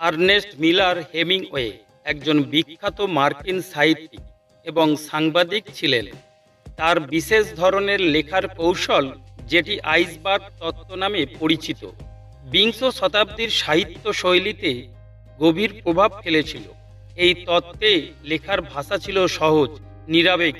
Ernst Miller Hemingway একজন বিখ্যাত মার্কিন সাহিত্যিক এবং সাংবাদিক ছিলেন। তার বিশেষ ধরনের লেখার কৌশল, যেটি আইসবার্গ তত্ত্ব নামে পরিচিত, বিংশ শতাব্দীর সাহিত্য শৈলীতে গভীর প্রভাব ফেলেছিল। এই তত্ত্বে লেখার ভাষা ছিল সহজ, নিরাবেগ।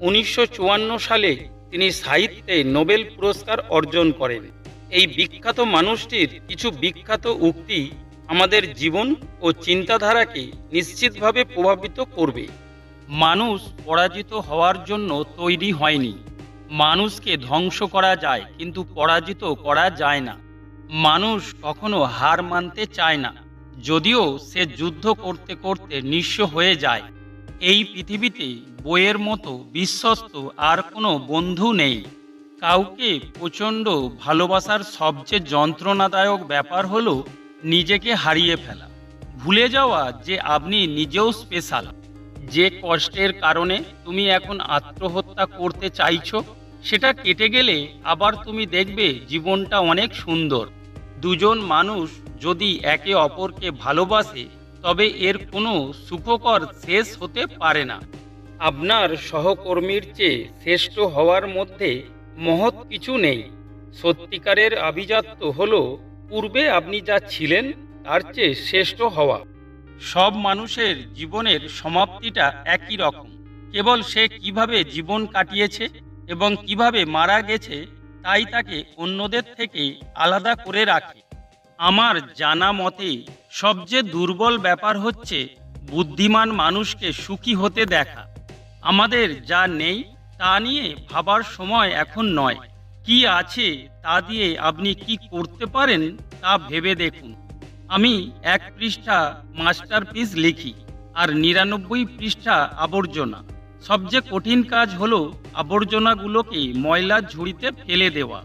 উনিশশো চুয়ান্ন সালে তিনি সাহিত্যে নোবেল পুরস্কার অর্জন করেন। এই বিখ্যাত মানুষটির কিছু বিখ্যাত উক্তি আমাদের জীবন ও চিন্তাধারাকে নিশ্চিতভাবে প্রভাবিত করবে। মানুষ পরাজিত হওয়ার জন্য তৈরি হয়নি। মানুষকে ধ্বংস করা যায়, কিন্তু পরাজিত করা যায় না। মানুষ কখনো হার মানতে চায় না, যদিও সে যুদ্ধ করতে করতে নিঃস্ব হয়ে যায়। এই পৃথিবীতে বইয়ের মতো বিশ্বস্ত আর কোনো বন্ধু নেই। কাউকে প্রচণ্ড ভালোবাসার সবচেয়ে যন্ত্রণাদায়ক ব্যাপার হলো নিজেকে হারিয়ে ফেলা। ভুলে যাওয়া যে আপনি নিজেও স্পেশাল যে কষ্টের কারণে তুমি এখন আত্মহত্যা করতে চাইছো, সেটা কেটে গেলে আবার তুমি দেখবে জীবনটা অনেক সুন্দর। দুজন মানুষ যদি একে অপরকে ভালোবাসে, তবে এর কোনো সুখকর শেষ হতে পারে না। আপনার সহকর্মীর চেয়ে শ্রেষ্ঠ হওয়ার মধ্যে মহৎ কিছু নেই। সত্যিকারের আভিজাত্য হলো পূর্বে আপনি যা ছিলেন, তার চেয়ে শ্রেষ্ঠ হওয়া। সব মানুষের জীবনের সমাপ্তিটা একই রকম। কেবল সে কীভাবে জীবন কাটিয়েছে এবং কীভাবে মারা গেছে, তাই তাকে অন্যদের থেকে আলাদা করে রাখে। আমার জানা মতে, সবচেয়ে দুর্বল ব্যাপার হচ্ছে বুদ্ধিমান মানুষকে সুখী হতে দেখা। আমাদের যা নেই, তা নিয়ে ভাবার সময় এখন নয়। কি আছে তা দিয়ে আপনি কি করতে পারেন তা ভেবে দেখুন। আমি এক পৃষ্ঠা মাস্টারপিস লিখি আর নিরানব্বই পৃষ্ঠা আবর্জনা। সবচেয়ে কঠিন কাজ হলো আবর্জনাগুলোকে ময়লার ঝুড়িতে ফেলে দেওয়া।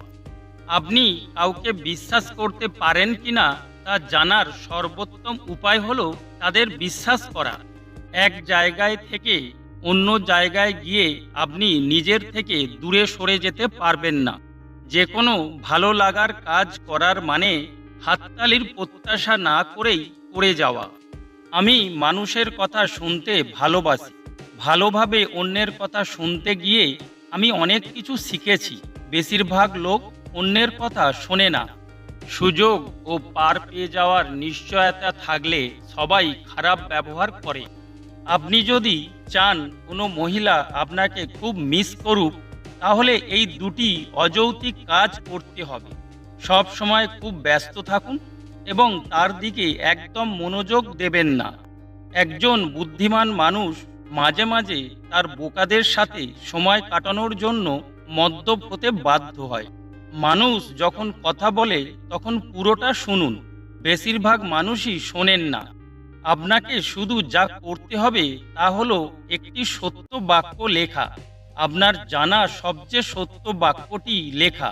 আপনি কাউকে বিশ্বাস করতে পারেন কিনা তা জানার সর্বোত্তম উপায় হলো তাদের বিশ্বাস করা। এক জায়গায় থেকে অন্য জায়গায় গিয়ে আপনি নিজের থেকে দূরে সরে যেতে পারবেন না। যে কোনো ভালো লাগার কাজ করার মানে হাততালির প্রত্যাশা না করেই করে যাওয়া। আমি মানুষের কথা শুনতে ভালোবাসি। ভালোভাবে অন্যের কথা শুনতে গিয়ে আমি অনেক কিছু শিখেছি। বেশিরভাগ লোক অন্যের কথা শোনে না। সুযোগ ও পার পেয়ে যাওয়ার নিশ্চয়তা থাকলে সবাই খারাপ ব্যবহার করে। আপনি যদি চান কোনো মহিলা আপনাকে খুব মিস করুক তাহলে এই দুটি অযৌক্তিক কাজ করতে হবে। সব সময় খুব ব্যস্ত থাকুন এবং তার দিকে একদম মনোযোগ দেবেন না। একজন বুদ্ধিমান মানুষ মাঝে মাঝে তার বোকাদের সাথে সময় কাটানোর জন্য মদ্যপ হতে বাধ্য হয়। মানুষ যখন কথা বলে, তখন পুরোটা শুনুন। বেশিরভাগ মানুষই শোনেন না। আপনাকে শুধু যা করতে হবে তা হলো একটি সত্য বাক্য লেখা। আপনার জানা সবচেয়ে সত্য বাক্যটি লেখা।